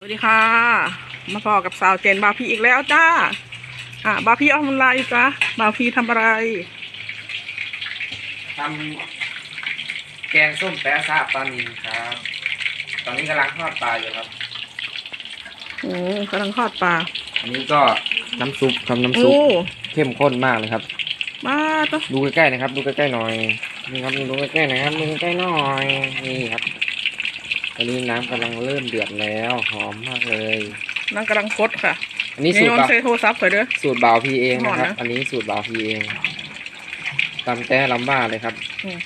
สวัสดีค่ะ มาพอกับสาวเจนบาวพีอีกแล้วจ้า อ่า บาวพีเอาทำอะไรจ้าบาวพีทำอะไรทำแกงส้มแปะซาปลานิลครับ ตอนนี้กำลังทอดปลาอยู่ครับอืมกำลังทอดปลา อันนี้ก็น้ำซุปทำน้ำซุโอ้ปเข้มข้นมากเลยครับ มาตัวดูใกล้ๆนะครับ ดูใกล้ๆหน่อย นี่ครับดูใกล้ๆหนะครับดูใกล้ๆหน่อย นี่ครับต อนนี้น้ำกำลังเริ่มเดือดแล้ว หอมมากเลยนั่งกำลังคดค่ะอันนี้นี่สูตรมันบ่าวใช้โทรศัพท์เผยเด้อสูตรบ่าวพีเองนะคหอรับมนะอันนี้สูตรบ่าวพีเองตำแต้ลำบ้าเลยครับอืม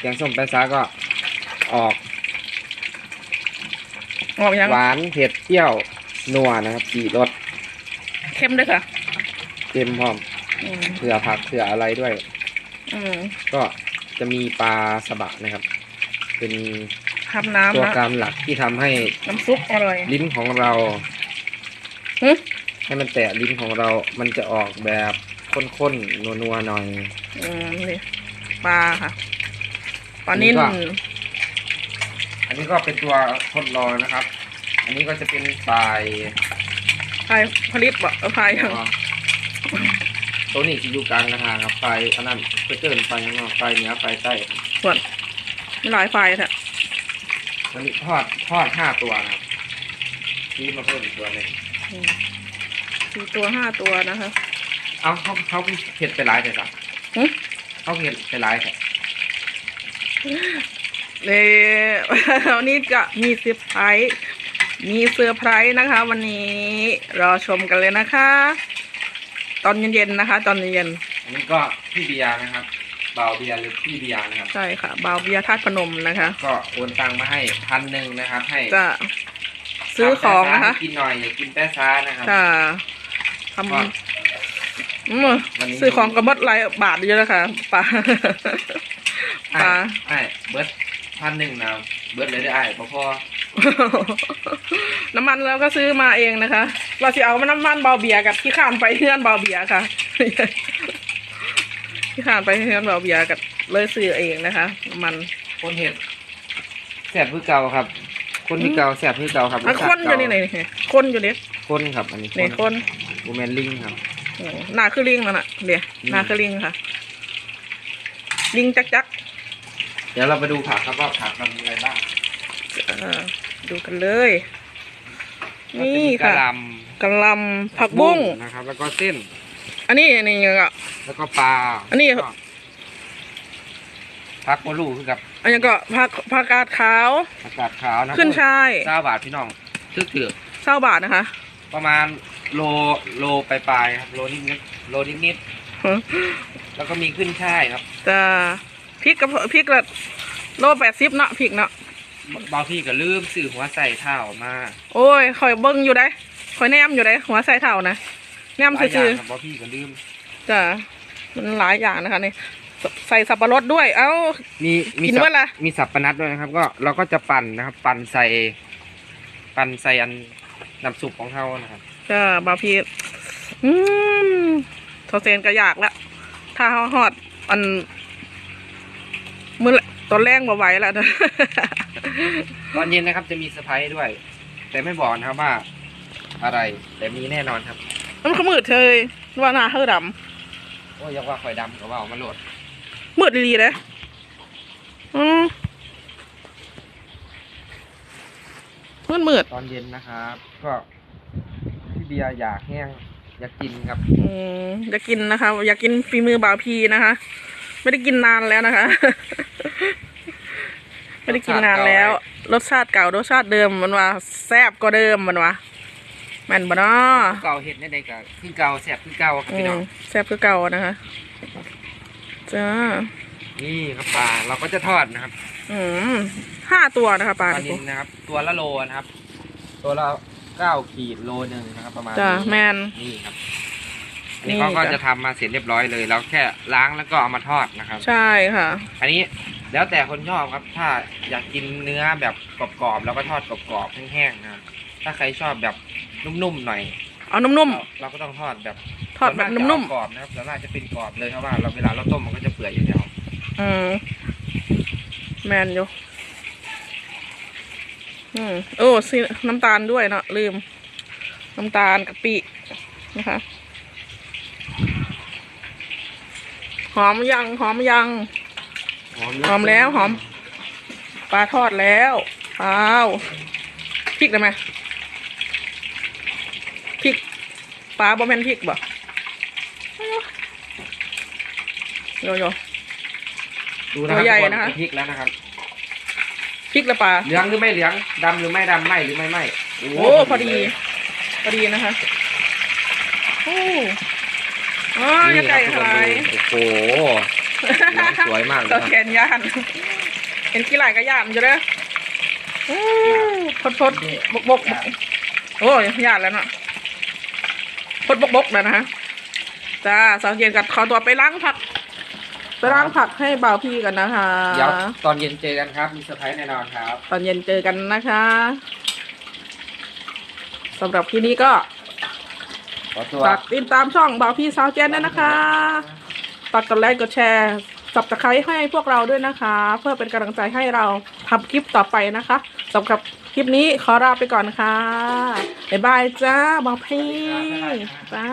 แกงส้มแปะซาก็ออกออกยังหวานเผ็ดเปรี้ยวนัวนะครับสี่รสเข้มด้วยค่ะเค็มพร้อมอืมเผื่อผักเผื่ออะไรด้วยอืมก็จะมีปลาสบะนะครับ เป็น ทำน้ำตัวนะการหลักที่ทำให้น้ำซุปอร่อย ลิ้นของเราหึ ให้มันแตะลิ้นของเรา มันจะออกแบบข้นๆนัวๆหน่อย อืมนี่ปลาค่ะปลานิ่นนี่ก็ อันนี้ก็เป็นตัวทดลองนะครับ อันนี้ก็จะเป็นปลายพายผลิตบ่เออพายตัวนี้จะอยู่กลางกระทางครับไฟอันนั้นเพื่อเกินไฟข้างนอกไฟเหนือไฟใต้ส่วนไม่หลายไฟค่ะ อันนี้ทอดทอดห้าตัวนะครับที่มาเพิ่มอีกตัวหนึงอืมสี่ตัวห้าตัวนะคะ เอาเขาเขาเผ็ดไปหลายแต่สักหึ เขาเผ็ดไปหลายแต่เลยวันนี้จะมีเซอร์ไพรส์มีเซอร์ไพรส์นะคะ วันนี้รอชมกันเลยนะคะ ตอนเย็นๆนะคะ ตอนเย็นอันนี้ก็พี่เบียร์นะครับ เบาเบียร์หรือพี่เบียร์นะครับๆใช่ค่ะบาวเบียร์ธาตุพนมนะคะ ก็โอนตังมาให้พันหนึ่งนะครับ ให้จะซื้อของนะคะ ทำแป้ซ่าให้กินหน่อยอย่ากินแป้ซ่านะครับจะทก็ำอืมวันนี้ ซื้อของกระมดหลายบาทเยอะแล้วค่ะปลาปลาไอ้ไอ้เบิร์ดพันหนึ่งนะเบิร์ดเลยได้ไอ้พอพอน้ำมันเราก็ซื้อมาเองนะคะ เราจะเอาน้ำมันเบาเบียร์กับที่ข้ามไปเฮือนเบาเบียร์ค่ะ ที่ข้ามไปเฮือนเบาเบียร์กับเลยซื้อเองนะคะน้ำมันคนเห็ดแสบพื้เก่าครับ คนที่เก่าแสบพื้เก่าครับอะคนอยู่นี่ไหนนี่คนอยู่เด็กคนครับ อันนี้นี่คนบูแมนลิงครับโอ้หน้าคือลิงนั่นน่ะเดี๋ยวอืมหน้าคือลิงค่ะ ลิงจักจักเดี๋ยวเราไปดูผักครับว่าผักมันมีอะไรบ้างเออดูกันเลยก็นี่จะมีกระค่ะหลกะหล่ำำผักบุ้งนะครับ แล้วก็เส้น อันนี้นี่ก็ แล้วก็ปลาอันนี้ ก็ผักโมลูคือกับอันนี้ก็ผักผักกาดขาวผักกาดขาวนะขึ้นช่ายเก้าบาทพี่น้องทึกถือเศร้าบาทนะคะประมาณโลโลปลายๆครับโลนิดนิดๆโลนิดนิดๆแล้วก็มีขึ้นช่ายครับจะพริกกับพริกละโลแปดสิบเนาะพริกเนาะบางที่ก็ลืมสื่อหัวใส่เท้ามาโอ้ยคอยเบิ้งอยู่ได้คอยแนมอยู่ได้หัวใส่เท่านะแนมหลายอซื่ย่าองครับบางที่ก็ลืมๆ จ้ะมันหลายอย่างนะคะนี่สใส่สับปะรดด้วย เอ้า มีมีกินสับเมื่อไหร่มีสับปะนัดด้วยนะครับ ก็เราก็จะปั่นนะครับ ปั่นใส่ ปั่นใส่อันน้ำซุปของเขานะครับจ้ะบาพีอืมโทเซนก็อยากละถ้าเขาหอดอันมือละตอนแรกมาไหวแล้วนะ ตอนเย็นนะครับจะมีเซอร์ไพรส์ด้วย แต่ไม่บอกนะครับว่า อะไรแต่มีแน่นอนครับ มันขมืดเธยว่าหน้าเธอด โอ้ยอยังว่าคอยดำก็ว่าเอามาโหลดำมืดดีๆเลยอืมมืดมืดตอนเย็นนะครับ ก็พี่เบียร์อยากแห้งอยากกินครับๆอืมอยากกินนะคะ อยากกินฝีมือบาวพีนะคะ ไม่ได้กินนานแล้วนะคะ ไม่ได้กินนานแล้ว รสชาติเก่ารสชาติเดิมมันว่า แซ่บก็เดิมมันว่าแม่นบ่เนาะเก่าเห็ดในใดก็คือเก่าแสบคือเก่าครับอืพี่น้มองแซ่บคือเก่านะคะจ้านี่ครับปลาเราก็จะทอดนะครับ อืมห้าตัวนะคะปปลาลานิลนะครับ ตัวละโลนะครับ ตัวละเก้าขีดโลหนึ่งนะครับ ประมาณจ้านี้แมนนี่ครับนี่นี่เขาก็จ้ะจะทำมาเสร็จเรียบร้อยเลยเราแค่ล้างแล้วก็เอามาทอดนะครับ ใช่ค่ะ อันนี้แล้วแต่คนชอบครับ ถ้าอยากกินเนื้อแบบกรอบๆเราก็ทอดกรอบๆแห้งๆนะครับถ้าใครชอบแบบ นุ่มๆหน่อยเอานุ่ม เราเราก็ต้องทอดแบบๆทอดแบบส่วากจะนุ่มเอากรอบนะครับส่วนมากจะเป็นกรอบเลยเพราะว่าเราเวลาเราต้มมันก็จะเปื่อยอยู่แล้วๆอืมแมนอยู่อืมโอ้สิน้ำตาลด้วยเนาะลืม น้ำตาลกะปินะคะหอมยังหอมยัง หอมแล้วหอม ปลาทอดแล้วอ้าวพริกได้ไหมพริก ปลาบะแมนพริกบ่โยโย่ดูนะครับตัวใหญ่ทุกนะคะ พริกแล้วนะครับพริกและปลา เหลืองหรือไม่เหลืองดำหรือไม่ดำไหมหรือไม่ไหมโอ้พอดีพอดีนะคะ โอ้อ๋อยังไก่ครับอะไรทุกคนดูโอ้โหเหลืองสวยมากเลยคตัรัวบแขนย่านเห็นกี่ไหลก็ย่านจะเด้อโอ้พดพดบกบกโอ้ยย่านแล้วเนาะ พดบกบกแล้วนะฮะจ้าสาวเย็นกัดขอตัวไปล้างผัก ไปล้างผักให้บ่าวพี่กันนะคะ เดี๋ยวตอนเย็นเจอกันครับ มีเซอร์ไพรส์แน่นอนครับ ตอนเย็นเจอกันนะคะสำหรับคลิปนี้ก็ขอตัวฝากติดตามช่องบ่าวพี่สาวเจนด้วยนะคะฝากกดไลค์กดแชร์ สับตะไคร้ให้พวกเราด้วยนะคะ เพื่อเป็นกำลังใจให้เราทำคลิปต่อไปนะคะสำหรับคลิปนี้ขอลาไปก่อนค่ะบ๊ายบายจ้าบ่าวพี่จ้า